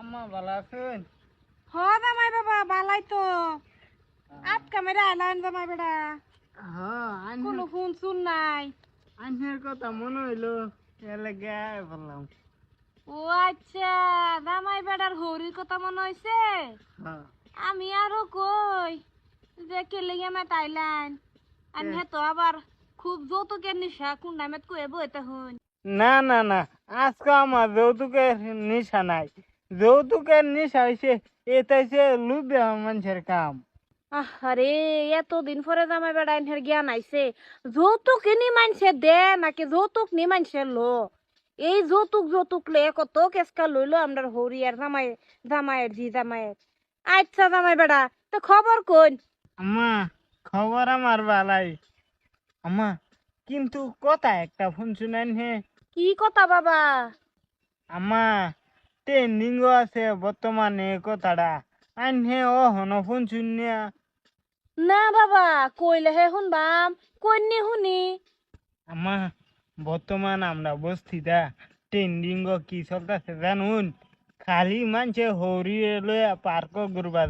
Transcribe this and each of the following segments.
আম্মা ভালো আছেন? হ জামাই বাবা বালাই তো। আটকা মেরে আইলান জামাই বেড়া। হ্যাঁ কোনো ফোন শুন নাই। আন্নের কথা মনে হইল এলে গায়ে বললাম। ও আচ্ছা জামাই বেড়ার হরির কথা মনে হইছে? আমি আরও কই? যে কেলে আমার তাইলান আমি তো আবার খুব যৌতুকের নিশা কোন নামে কয়ে বইতে হন না না না আজকে আমার যৌতুকের নিশা নাই। যৌতুকের নিশা হয়েছে এটা হচ্ছে লুবে মানুষের কাম। আরে এতদিন পরে জামাই বেড়া এনহের জ্ঞান আইছে যৌতুক নি মানছে দে নাকি যৌতুক নি মানছে লো? এই যৌতুক যৌতুক লে কত কেসকা লইলো আমরা হরি আর জামাই জামাইয়ের জি জামাইয়ের। আচ্ছা জামাই বেড়া তো খবর কোন আম্মা খবর আমার বালাই। আম্মা কিন্তু কথা একটা ফোন শুনেন হে। কি কথা বাবা? আম্মা ট্রেন্ডিং আছে বর্তমানে কথাটা। আইন হে ও হন ফোন শুনিয়া না বাবা কইলে হে শুনবাম কইনি শুনি। আম্মা বর্তমান আমরা বস্তিটা ট্রেন্ডিং কি চলতেছে জানুন। খালি মানছে হরিয়ে লইয়া পার্ক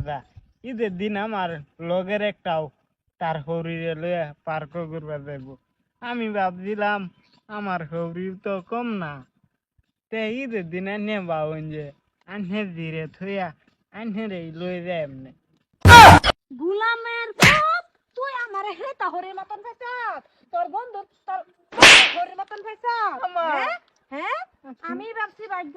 যা। ঈদের দিন আমার লগের একটাও তার হরিয়ে লইয়া পার্ক ঘুরবার যাইব আমি ভাবছিলাম আমার হরি তো কম না। তে ঈদের দিন আনে বাউন যে আনে ধীরে থইয়া আনে রে লই যায় এমনি গুলামের পুত তুই আমারে হে তাহরে মতন ফাইছাস তোর বন্ধু তোর হরির মতন আমা। হ্যাঁ হ্যাঁ আমি ভাবছি ভাগ্য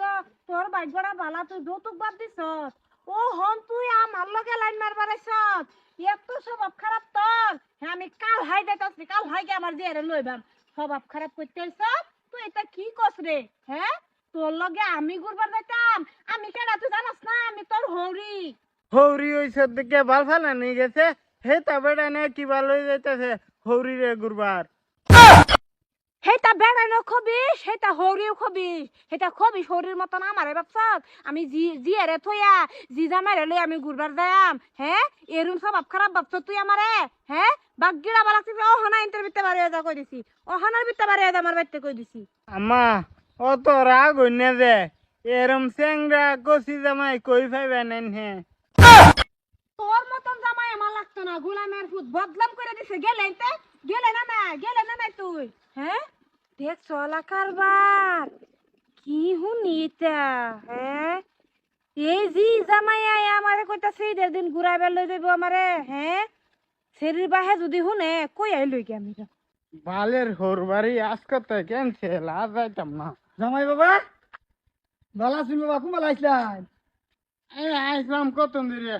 তোর ভাগ্যটা ভালা তুই যৌতুক বাদ দিছস ও হন তুই আমার লগে লাইন মারবার আইছস এত স্বভাব খারাপ তোর হ্যাঁ আমি কাল হাই দিতাছি কাল হাই গে আমার দিয়ে লইবাম স্বভাব খারাপ করতে তুই এটা কি কস রে হ্যাঁ তোর লগে আমি ঘুরবার যাইতাম। আমি কেডা তুই জানাস না আমি তোর হরি। হৌরি ওই দিকে ভালো ফালা নিয়ে গেছে। হে তা বেড়া নে কি ভালো যাইতেছে হৌরি রে গুরবার সেটা বেড়ানো খবিস সেটা হরিও খবিস সেটা খবিস হরির মতন আমার আমি জি জিয়ারে থইয়া জি জামাইরে লই আমি ঘুরবার যাম হ্যাঁ এরুম স্বভাব খারাপ ভাবছ তুই আমারে? হ্যাঁ বাগিরা বালাক তুই অহনা ইন্টার বিতে বাড়ি যা কই দিছি অহনার বিতে বাড়ি যা আমার বাইতে কই দিছি আমা অত রাগ হইনে যে এরম চেংরা কষি জামাই কই পাইবে নেন হে? তোর মতন জামাই আমার লাগতো না। গোলামের ফুট বদলাম করে দিছে। গেলে গেলে না না গেলে না নাই তুই? হ্যাঁ দেখ চলা কারবার। কি হুনি এটা? হ্যাঁ এই জি জামাই আয় আমারে কইতাছে ঈদের দিন ঘুরাইবার লই যাইব আমারে। হ্যাঁ শরীর বাহে যদি শুনে কই আই লই গে আমি। বালের হরবারি আজকে তো ক্যান্সেল আজ যাইতাম না। জামাই বাবা? ভালো আছেন বাবা কুমাল আইসলাম। এই আইসলাম কত দিরে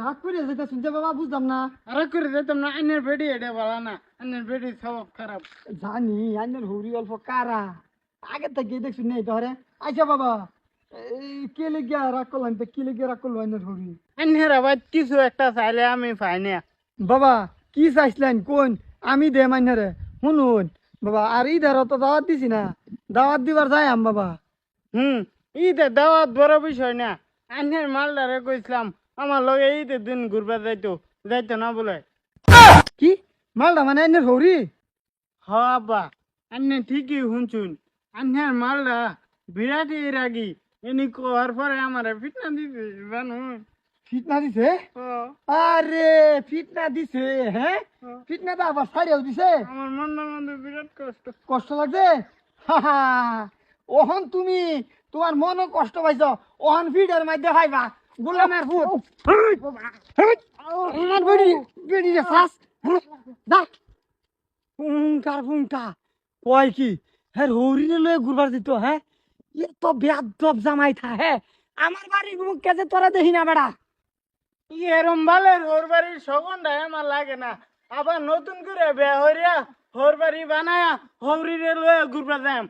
রাগ করে যেটা শুনতে বাবা বুঝলাম না। আরে করে যাইতাম না আইনের বেডি এটা ভালো না আইনের বেডি সব খারাপ। জানি আইনের হরি অল্প কারা। আগে থেকে দেখছি নেই ধরে আচ্ছা বাবা এই কে লেগে রাগ করলাম তো কে লেগে রাগ করল আইনের হরি আইনের আবার কিছু একটা চাইলে আমি পাই না। বাবা কি চাইছিলেন? কোন? আমি দে মাইনারে শুনুন বাবা আর ইধার তো দাওয়াত দিছি না। দাওয়াত দিবার যাই আম বাবা। হুম ঈদে দাওয়াত বড় বিষয় না। আইনের মালদারে কইছিলাম আমার লগে ঈদের দিন ঘুরবা যাইতো যাইতো না বলে। কি? মালটা মানে আইনের হরি? হ আব্বা আন্নে ঠিকই শুনছুন। আন্নের মালদা বিরাট রাগি এনি কোয়ার পরে আমার ফিটনা দিতে জানো? ফিটনা দিছে? আরে ফিটনা দিছে হ্যাঁ? ফিটনা তো আবার ছাড়িয়েও দিছে? আমার মনের মধ্যে বিরাট কষ্ট। কষ্ট লাগছে? ওহন তুমি তোমার মনও কষ্ট পাইছ। ওহন ভিডিওর মধ্যে খাইবা। গোলামের ফুট বডি বেডি রে ফাস দা। কয় কি? হ্যাঁ হরিনে লয়ে ঘুরবার দিত হ্যাঁ? এ তো বেয়াদব জামাই থা হ্যাঁ? আমার বাড়ির মুখকে যে তোরা দেখি না বেড়া। এরম বালের হোর বাড়ির সগন্ডা আমার লাগে না। আবার নতুন করে বিয়া হরিয়া হোর বাড়ি বানায়া হরিরে লয়ে ঘুরবা যাম